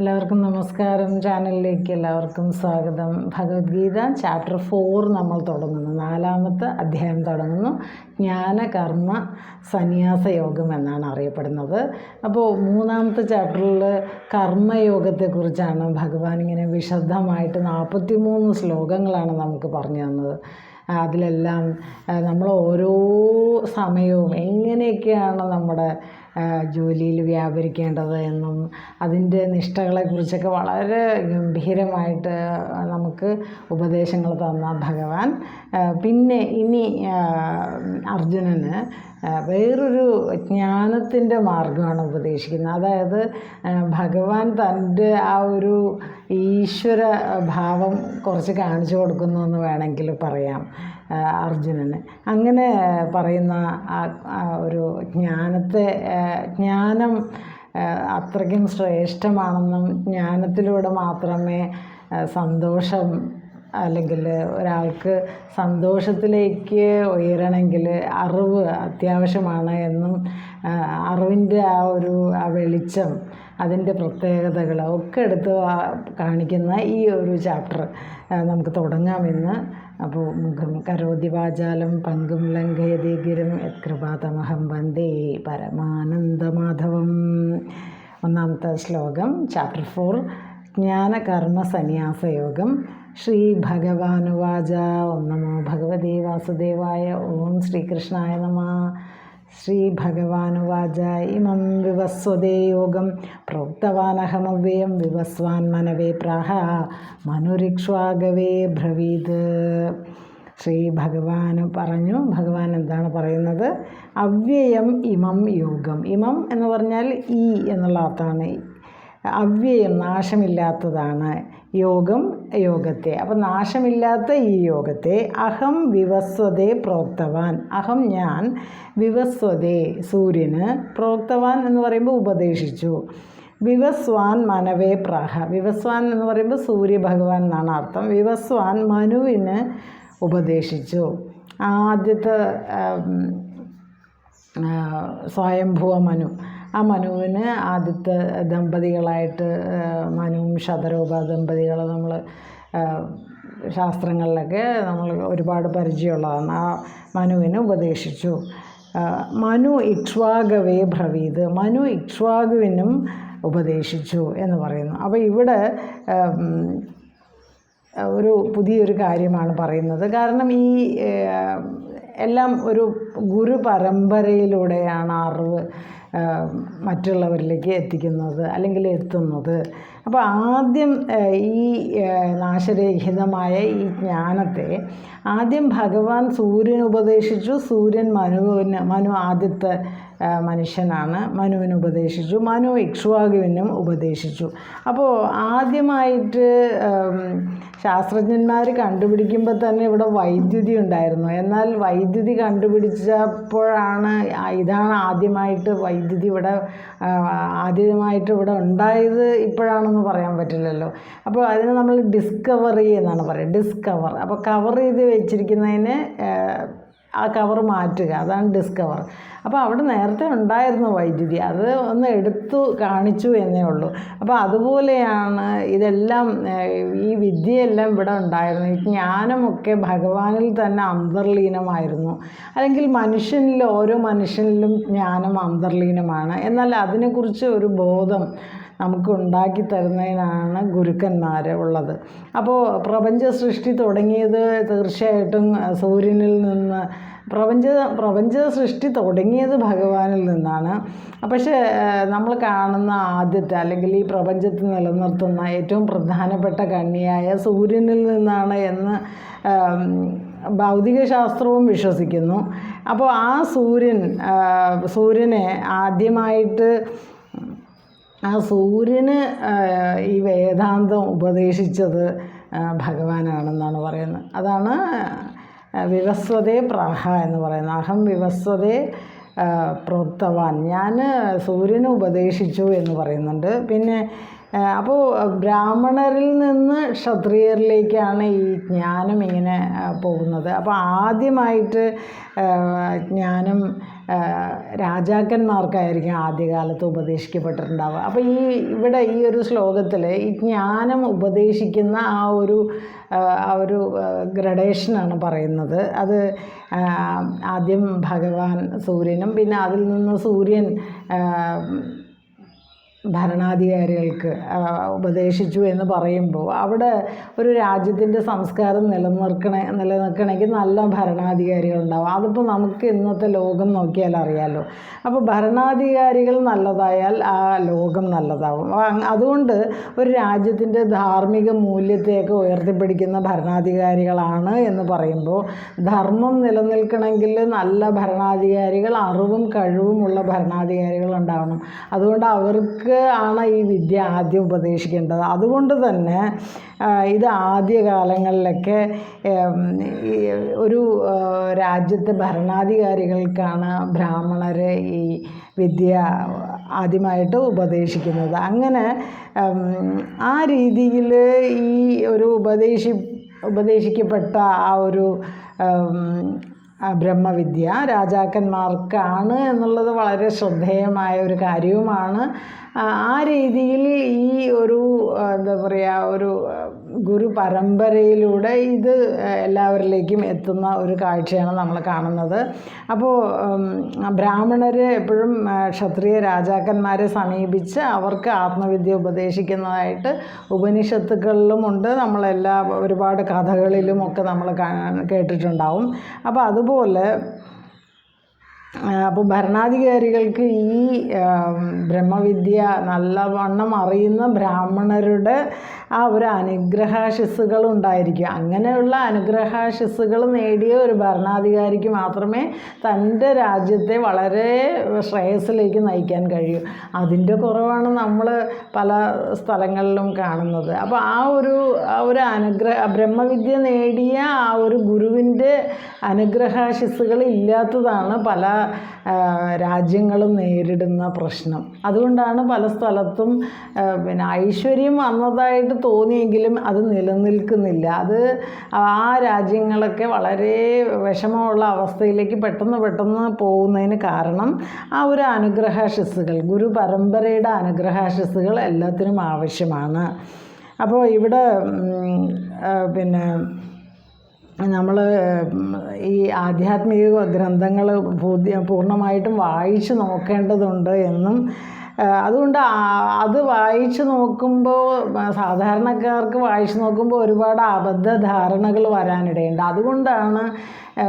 എല്ലാവർക്കും നമസ്കാരം. ചാനലിലേക്ക് എല്ലാവർക്കും സ്വാഗതം. ഭഗവത്ഗീത ചാപ്റ്റർ ഫോർ നമ്മൾ തുടങ്ങുന്നു. നാലാമത്തെ അധ്യായം തുടങ്ങുന്നു. ജ്ഞാന കർമ്മ സന്യാസ യോഗം എന്നാണ് അറിയപ്പെടുന്നത്. അപ്പോൾ മൂന്നാമത്തെ ചാപ്റ്ററിൽ കർമ്മയോഗത്തെക്കുറിച്ചാണ് ഭഗവാൻ ഇങ്ങനെ വിശദമായിട്ട് നാൽപ്പത്തി മൂന്ന് ശ്ലോകങ്ങളാണ് നമുക്ക് പറഞ്ഞു തന്നത്. അതിലെല്ലാം നമ്മൾ ഓരോ സമയവും എങ്ങനെയൊക്കെയാണ് നമ്മുടെ ജോലിയിൽ വ്യാപരിക്കേണ്ടത് എന്നും അതിന്റെ നിഷ്ഠകളെക്കുറിച്ചൊക്കെ വളരെ ഗംഭീരമായിട്ട് നമുക്ക് ഉപദേശങ്ങൾ തന്ന ഭഗവാൻ. പിന്നെ ഇനി അർജുനന് വേറൊരു ജ്ഞാനത്തിന്റെ മാർഗമാണ് ഉപദേശിക്കുന്നത്. അതായത് ഭഗവാൻ തന്റെ ആ ഒരു ഈശ്വര ഭാവം കുറച്ച് കാണിച്ചു കൊടുക്കുന്നു എന്ന് വേണമെങ്കിൽ പറയാം. അർജുനന്. അങ്ങനെ പറയുന്ന ഒരു ജ്ഞാനത്തെ ജ്ഞാനം അത്രയ്ക്കും ശ്രേഷ്ഠമാണെന്നും ജ്ഞാനത്തിലൂടെ മാത്രമേ സന്തോഷം അല്ലെങ്കിൽ ഒരാൾക്ക് സന്തോഷത്തിലേക്ക് ഉയരണമെങ്കിൽ അറിവ് അത്യാവശ്യമാണ് എന്നും അറിവിന്റെ ആ ഒരു ആ വെളിച്ചം അതിന്റെ പ്രത്യേകതകൾ ഒക്കെ എടുത്ത് കാണിക്കുന്ന ഈ ഒരു ചാപ്റ്റർ നമുക്ക് തുടങ്ങാമെന്ന് അപ്പോൾ മുഖം കരോതി വാചാലം പങ്കും ലംഘയതി ഗിരം യത്കൃപാതമഹം വന്ദേ പരമാനന്ദമാധവം. ഒന്നാമത്തെ ശ്ലോകം ചാപ്റ്റർ ഫോർ ജ്ഞാനകർമ്മ സന്യാസയോഗം. ശ്രീ ഭഗവാനുവാച. ഓം നമോ ഭഗവതേ വാസുദേവായ. ഓം ശ്രീകൃഷ്ണായ നമ. ശ്രീ ഭഗവാനുവാച ഇമം വിവസ്വതേ യോഗം. പ്രോക്തവാനഹമവ്യയം വിവസ്വാൻ മനവേ പ്രാഹ. മനുരിക്ഷ്വാഗവേ ബ്രവീത് ശ്രീ പറഞ്ഞു. ഭഗവാൻ എന്താണ് പറയുന്നത്? അവ്യയം ഇമം യോഗം. ഇമം എന്ന് പറഞ്ഞാൽ ഈ എന്നുള്ള അർത്ഥമാണ്. അവ്യയം നാശമില്ലാത്തതാണ് യോഗം യോഗത്തെ. അപ്പം നാശമില്ലാത്ത ഈ യോഗത്തെ അഹം വിവസ്വതേ പ്രോക്തവാൻ. അഹം ഞാൻ വിവസ്വതേ സൂര്യന് പ്രോക്തവാൻ എന്ന് പറയുമ്പോൾ ഉപദേശിച്ചു. വിവസ്വാൻ മനവേ പ്രഹ. വിവസ്വാൻ എന്ന് പറയുമ്പോൾ സൂര്യഭഗവാൻ എന്നാണ് അർത്ഥം. വിവസ്വാൻ മനുവിന് ഉപദേശിച്ചു. ആദ്യത്തെ സ്വയംഭുവ മനു. ആ മനുവിന് ആദ്യത്തെ ദമ്പതികളായിട്ട് മനുവും ശതരൂപ ദമ്പതികൾ നമ്മൾ ശാസ്ത്രങ്ങളിലൊക്കെ നമ്മൾ ഒരുപാട് പരിചയമുള്ളതാണ്. ആ മനുവിനെ ഉപദേശിച്ചു. മനു ഇക്ഷ്വാഗവേ ഭ്രവീത് മനു ഇക്ഷ്വാഗുവിനും ഉപദേശിച്ചു എന്ന് പറയുന്നു. അപ്പോൾ ഇവിടെ ഒരു പുതിയൊരു കാര്യമാണ് പറയുന്നത്. കാരണം ഈ എല്ലാം ഒരു ഗുരു പരമ്പരയിലൂടെയാണ് അറിവ് മറ്റുള്ളവരിലേക്ക് എത്തിക്കുന്നത് അല്ലെങ്കിൽ എത്തുന്നത്. അപ്പോൾ ആദ്യം ഈ നാശരഹിതമായ ഈ ജ്ഞാനത്തെ ആദ്യം ഭഗവാൻ സൂര്യൻ ഉപദേശിച്ചു സൂര്യൻ മനുവിന് മനു ആദ്യത്തെ മനുഷ്യനാണ്. മനുവിന് ഉപദേശിച്ചു. മനു ഇക്ഷ്വാകുവിനും ഉപദേശിച്ചു. അപ്പോൾ ആദ്യമായിട്ട് ശാസ്ത്രജ്ഞന്മാർ കണ്ടുപിടിക്കുമ്പോൾ തന്നെ ഇവിടെ വൈദ്യുതി ഉണ്ടായിരുന്നു. എന്നാൽ വൈദ്യുതി കണ്ടുപിടിച്ചപ്പോഴാണ് ഇതാണ് ആദ്യമായിട്ട് വൈദ്യുതി ഇവിടെ ആദ്യമായിട്ട് ഇവിടെ ഉണ്ടായത്. ഇപ്പോഴാണെന്ന് പറയാൻ പറ്റില്ലല്ലോ. അപ്പോൾ അതിന് നമ്മൾ ഡിസ്കവറി എന്നാണ് പറയുക. ഡിസ്കവർ. അപ്പോൾ കവർ ചെയ്ത് വെച്ചിരിക്കുന്നതിന് ആ കവർ മാറ്റുക. അതാണ് ഡിസ്കവർ. അപ്പോൾ അവിടെ നേരത്തെ ഉണ്ടായിരുന്നു വൈദ്യുതി. അത് ഒന്ന് എടുത്തു കാണിച്ചു എന്നേ ഉള്ളൂ. അപ്പോൾ അതുപോലെയാണ് ഇതെല്ലാം ഈ വിദ്യയെല്ലാം ഇവിടെ ഉണ്ടായിരുന്നു ജ്ഞാനമൊക്കെ ഭഗവാനിൽ തന്നെ അന്തർലീനമായിരുന്നു. അല്ലെങ്കിൽ മനുഷ്യനിൽ ഓരോ മനുഷ്യനിലും ജ്ഞാനം അന്തർലീനമാണ്. എന്നാൽ അതിനെക്കുറിച്ച് ഒരു ബോധം നമുക്ക് ഉണ്ടാക്കി തരുന്നതിനാണ് ഗുരുക്കന്മാർ ഉള്ളത്. അപ്പോൾ പ്രപഞ്ച സൃഷ്ടി തുടങ്ങിയത് തീർച്ചയായിട്ടും സൂര്യനിൽ നിന്ന് പ്രപഞ്ച പ്രപഞ്ച സൃഷ്ടി തുടങ്ങിയത് ഭഗവാനിൽ നിന്നാണ്. പക്ഷേ നമ്മൾ കാണുന്ന ആദ്യത്തെ അല്ലെങ്കിൽ ഈ പ്രപഞ്ചത്തിൽ നിലനിർത്തുന്ന ഏറ്റവും പ്രധാനപ്പെട്ട കണ്ണിയായ സൂര്യനിൽ നിന്നാണ് എന്ന് ഭൗതിക ശാസ്ത്രവും വിശ്വസിക്കുന്നു. അപ്പോൾ ആ സൂര്യൻ സൂര്യനെ ആദ്യമായിട്ട് ആ സൂര്യന് ഈ വേദാന്തം ഉപദേശിച്ചത് ഭഗവാനാണെന്നാണ് പറയുന്നത്. അതാണ് വിവസ്വതേ പ്രഹ എന്ന് പറയുന്നത്. അഹം വിവസ്വതേ പ്രോക്തവാൻ. ഞാൻ സൂര്യന് ഉപദേശിച്ചു എന്ന് പറയുന്നുണ്ട്. പിന്നെ അപ്പോൾ ബ്രാഹ്മണരിൽ നിന്ന് ക്ഷത്രിയരിലേക്കാണ് ഈ ജ്ഞാനം ഇങ്ങനെ പോകുന്നത്. അപ്പോൾ ആദ്യമായിട്ട് ജ്ഞാനം രാജാക്കന്മാർക്കായിരിക്കും ആദ്യകാലത്ത് ഉപദേശിക്കപ്പെട്ടിട്ടുണ്ടാവുക. അപ്പോൾ ഈ ഇവിടെ ഈ ഒരു ശ്ലോകത്തിൽ ഈ ജ്ഞാനം ഉപദേശിക്കുന്ന ആ ഒരു ആ, ഒരു ഗ്രഡേഷനാണ് പറയുന്നത്. അത് ആദ്യം ഭഗവാൻ സൂര്യനും പിന്നെ അതിൽ നിന്ന് സൂര്യൻ ഭരണാധികാരികൾക്ക് ഉപദേശിച്ചു എന്ന് പറയുമ്പോൾ അവിടെ ഒരു രാജ്യത്തിന്റെ സംസ്കാരം നിലനിർക്കണേ നിലനിൽക്കണമെങ്കിൽ നല്ല ഭരണാധികാരികൾ ഉണ്ടാവും അതിപ്പോൾ നമുക്ക് ഇന്നത്തെ ലോകം നോക്കിയാൽ അറിയാമല്ലോ അപ്പോൾ ഭരണാധികാരികൾ നല്ലതായാൽ ആ ലോകം നല്ലതാവും. അതുകൊണ്ട് ഒരു രാജ്യത്തിന്റെ ധാർമ്മിക മൂല്യത്തെയൊക്കെ ഉയർത്തിപ്പിടിക്കുന്ന ഭരണാധികാരികളാണ് എന്ന് പറയുമ്പോൾ ധർമ്മം നിലനിൽക്കണമെങ്കിൽ നല്ല ഭരണാധികാരികൾ അറിവും കഴിവുമുള്ള ഭരണാധികാരികൾ ഉണ്ടാവണം. അതുകൊണ്ട് അവർക്ക് ആണ് ഈ വിദ്യ ആദ്യം ഉപദേശിക്കേണ്ടത്. അതുകൊണ്ട് തന്നെ ഇത് ആദ്യ കാലങ്ങളിലൊക്കെ ഒരു രാജ്യത്തെ ഭരണാധികാരികൾക്കാണ് ബ്രാഹ്മണരെ ഈ വിദ്യ ആദ്യമായിട്ട് ഉപദേശിക്കുന്നത്. അങ്ങനെ ആ രീതിയിൽ ഈ ഒരു ഉപദേശി ഉപദേശിക്കപ്പെട്ട ആ ഒരു ബ്രഹ്മവിദ്യ രാജാക്കന്മാർക്കാണ് എന്നുള്ളത് വളരെ ശ്രദ്ധേയമായ ഒരു കാര്യവുമാണ്. ആ രീതിയിൽ ഈ ഒരു എന്താ പറയുക ഒരു ഗുരു പരമ്പരയിലൂടെ ഇത് എല്ലാവരിലേക്കും എത്തുന്ന ഒരു കാഴ്ചയാണ് നമ്മൾ കാണുന്നത്. അപ്പോൾ ബ്രാഹ്മണർ എപ്പോഴും ക്ഷത്രിയ രാജാക്കന്മാരെ സമീപിച്ച് അവർക്ക് ആത്മവിദ്യ ഉപദേശിക്കുന്നതായിട്ട് ഉപനിഷത്തുകളിലുമുണ്ട് നമ്മളെല്ലാ ഒരുപാട് കഥകളിലും ഒക്കെ നമ്മൾ കേട്ടിട്ടുണ്ടാവും. അപ്പോൾ അതുപോലെ അപ്പോൾ ഭരണാധികാരികൾക്ക് ഈ ബ്രഹ്മവിദ്യ നല്ലവണ്ണം അറിയുന്ന ബ്രാഹ്മണരുടെ ആ ഒരു അനുഗ്രഹാശിസ്സുകൾ ഉണ്ടായിരിക്കും. അങ്ങനെയുള്ള അനുഗ്രഹാശിസ്സുകൾ നേടിയ ഒരു ഭരണാധികാരിക്ക് മാത്രമേ തന്റെ രാജ്യത്തെ വളരെ ശ്രേയസ്സിലേക്ക് നയിക്കാൻ കഴിയൂ. അതിന്റെ കുറവാണ് നമ്മൾ പല സ്ഥലങ്ങളിലും കാണുന്നത്. അപ്പോൾ ആ ഒരു ആ ഒരു അനുഗ്രഹ ബ്രഹ്മവിദ്യ നേടിയ ആ ഒരു ഗുരുവിന്റെ അനുഗ്രഹാശിസ്സുകൾ ഇല്ലാത്തതാണ് പല രാജ്യങ്ങളും നേരിടുന്ന പ്രശ്നം. അതുകൊണ്ടാണ് പല സ്ഥലത്തും പിന്നെ ഐശ്വര്യം വന്നതായിട്ട് തോന്നിയെങ്കിലും അത് നിലനിൽക്കുന്നില്ല. അത് ആ രാജ്യങ്ങളൊക്കെ വളരെ വിഷമമുള്ള അവസ്ഥയിലേക്ക് പെട്ടെന്ന് പെട്ടെന്ന് പോകുന്നതിന് കാരണം ആ ഒരു അനുഗ്രഹാശിസ്സുകൾ ഗുരു പരമ്പരയുടെ അനുഗ്രഹാശിസ്സുകൾ എല്ലാത്തിനും ആവശ്യമാണ്. അപ്പോൾ ഇവിടെ പിന്നെ നമ്മൾ ഈ ആധ്യാത്മിക ഗ്രന്ഥങ്ങൾ പൂർണമായിട്ടും വായിച്ചു നോക്കേണ്ടതുണ്ട് എന്നും അതുകൊണ്ട് അത് വായിച്ചു നോക്കുമ്പോൾ സാധാരണക്കാർക്ക് വായിച്ചു നോക്കുമ്പോൾ ഒരുപാട് അബദ്ധ ധാരണകൾ വരാനിടയുണ്ട്. അതുകൊണ്ടാണ്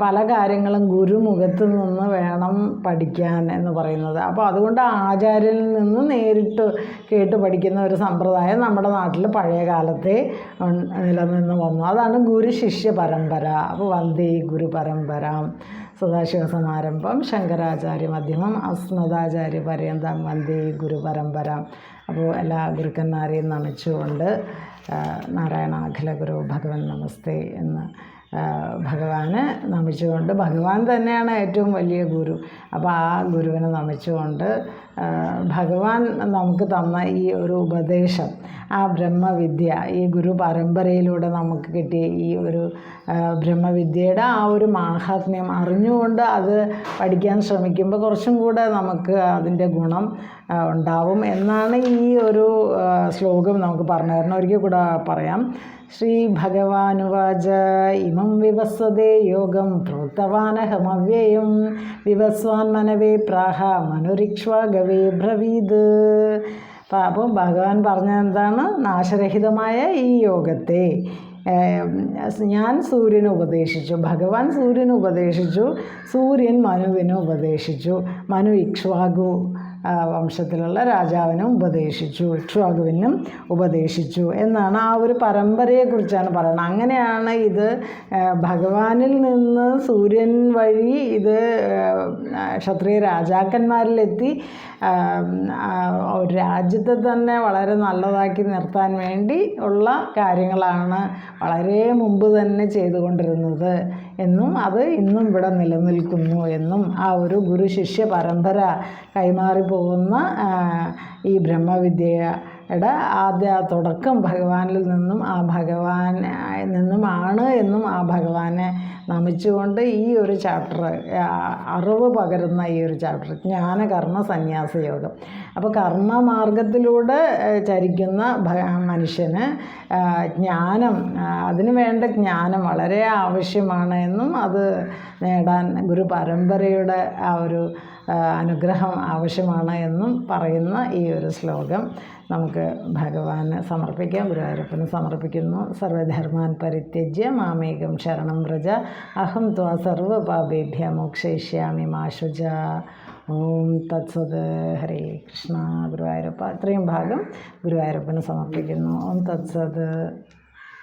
പല കാര്യങ്ങളും ഗുരുമുഖത്ത് നിന്ന് വേണം പഠിക്കാൻ എന്ന് പറയുന്നത്. അപ്പോൾ അതുകൊണ്ട് ആചാര്യനിൽ നിന്ന് നേരിട്ട് കേട്ട് പഠിക്കുന്ന ഒരു സമ്പ്രദായം നമ്മുടെ നാട്ടിൽ പഴയ കാലത്തെ നിലനിന്ന് വന്നു. അതാണ് ഗുരു ശിഷ്യ പരമ്പര. അപ്പോൾ വന്ദേ ഗുരു പരമ്പര. സദാശിവ സമാരംഭം ശങ്കരാചാര്യ മധ്യമം അസ്മദാചാര്യ പര്യന്തം വന്ദി ഗുരുപരമ്പര. അപ്പോൾ എല്ലാ ഗുരുക്കന്മാരെയും നമിച്ചുകൊണ്ട് നാരായണ അഖില ഗുരു ഭഗവൻ നമസ്തേ എന്ന് ഭഗവാന് നമിച്ചുകൊണ്ട് ഭഗവാൻ തന്നെയാണ് ഏറ്റവും വലിയ ഗുരു. അപ്പോൾ ആ ഗുരുവിനെ നമിച്ചുകൊണ്ട് ഭഗവാൻ നമുക്ക് തന്ന ഈ ഒരു ഉപദേശം ആ ബ്രഹ്മവിദ്യ ഈ ഗുരു പരമ്പരയിലൂടെ നമുക്ക് കിട്ടിയ ഈ ഒരു ബ്രഹ്മവിദ്യയുടെ ആ ഒരു മാഹാത്മ്യം അറിഞ്ഞുകൊണ്ട് അത് പഠിക്കാൻ ശ്രമിക്കുമ്പോൾ കുറച്ചും കൂടെ നമുക്ക് അതിന്റെ ഗുണം ഉണ്ടാവും എന്നാണ് ഈ ഒരു ശ്ലോകം നമുക്ക് പറഞ്ഞു തരണം ഒരിക്കൽ കൂടെ പറയാം. ശ്രീ ഭഗവാനുവാച ഇമം വിവസ്വതേ യോഗം പ്രോക്തവാനഹമവ്യയം. വിവസ്വാൻ മനവേ പ്രാഹ മനുരിക്ഷ്വാഗവേ ബ്രവീത്. അപ്പം അപ്പോൾ ഭഗവാൻ പറഞ്ഞ എന്താണ് നാശരഹിതമായ ഈ യോഗത്തെ. ഞാൻ സൂര്യന് ഉപദേശിച്ചു. ഭഗവാൻ സൂര്യന് ഉപദേശിച്ചു. സൂര്യൻ മനുവിനെ ഉപദേശിച്ചു. മനു ഇക്ഷ്വാകു. വംശത്തിലുള്ള രാജാവിനെ ഉപദേശിച്ചു ഇക്ഷുവാകുവിനും ഉപദേശിച്ചു എന്നാണ് ആ ഒരു പരമ്പരയെക്കുറിച്ചാണ് പറയുന്നത്. അങ്ങനെയാണ് ഇത് ഭഗവാനിൽ നിന്ന് സൂര്യൻ വഴി ഇത് ക്ഷത്രിയ രാജാക്കന്മാരിലെത്തി രാജ്യത്തെ തന്നെ വളരെ നല്ലതാക്കി നിർത്താൻ വേണ്ടി ഉള്ള കാര്യങ്ങളാണ് വളരെ മുമ്പ് തന്നെ ചെയ്തുകൊണ്ടിരുന്നത് എന്നും അത് ഇന്നും ഇവിടെ നിലനിൽക്കുന്നു എന്നും ആ ഒരു ഗുരു ശിഷ്യ പരമ്പര കൈമാറി പോകുന്ന ഈ ബ്രഹ്മവിദ്യയുടെ ആദ്യ തുടക്കം ഭഗവാനിൽ നിന്നും ആ ഭഗവാൻ നിന്നുമാണ് എന്നും ആ ഭഗവാനെ നമിച്ചുകൊണ്ട് ഈ ഒരു ചാപ്റ്റർ അറിവ് പകരുന്ന ഈ ഒരു ചാപ്റ്റർ ജ്ഞാന കർമ്മ സന്യാസ യോഗം അപ്പോൾ കർമ്മമാർഗത്തിലൂടെ ചരിക്കുന്ന മനുഷ്യന് ജ്ഞാനം അതിന് വേണ്ട ജ്ഞാനം വളരെ ആവശ്യമാണ് എന്നും അത് നേടാൻ ഗുരു പരമ്പരയുടെ ആ ഒരു അനുഗ്രഹം ആവശ്യമാണ് എന്നും പറയുന്ന ഈ ഒരു ശ്ലോകം നമുക്ക് ഭഗവാന് സമർപ്പിക്കാം. ഗുരുവായൂരപ്പന് സമർപ്പിക്കുന്നു. സർവധർമാൻ പരിത്യജ്യ മാമേകം ശരണം വ്രജ അഹം ത്വാ സർവപാപേഭ്യ മോക്ഷയിഷ്യാമി മാശുജ ഓം തത്സത്. ഹരേ കൃഷ്ണ. ഗുരുവായൂരപ്പ. ഇത്രയും ഭാഗം ഗുരുവായൂരപ്പന് സമർപ്പിക്കുന്നു. ഓം തത്സത്.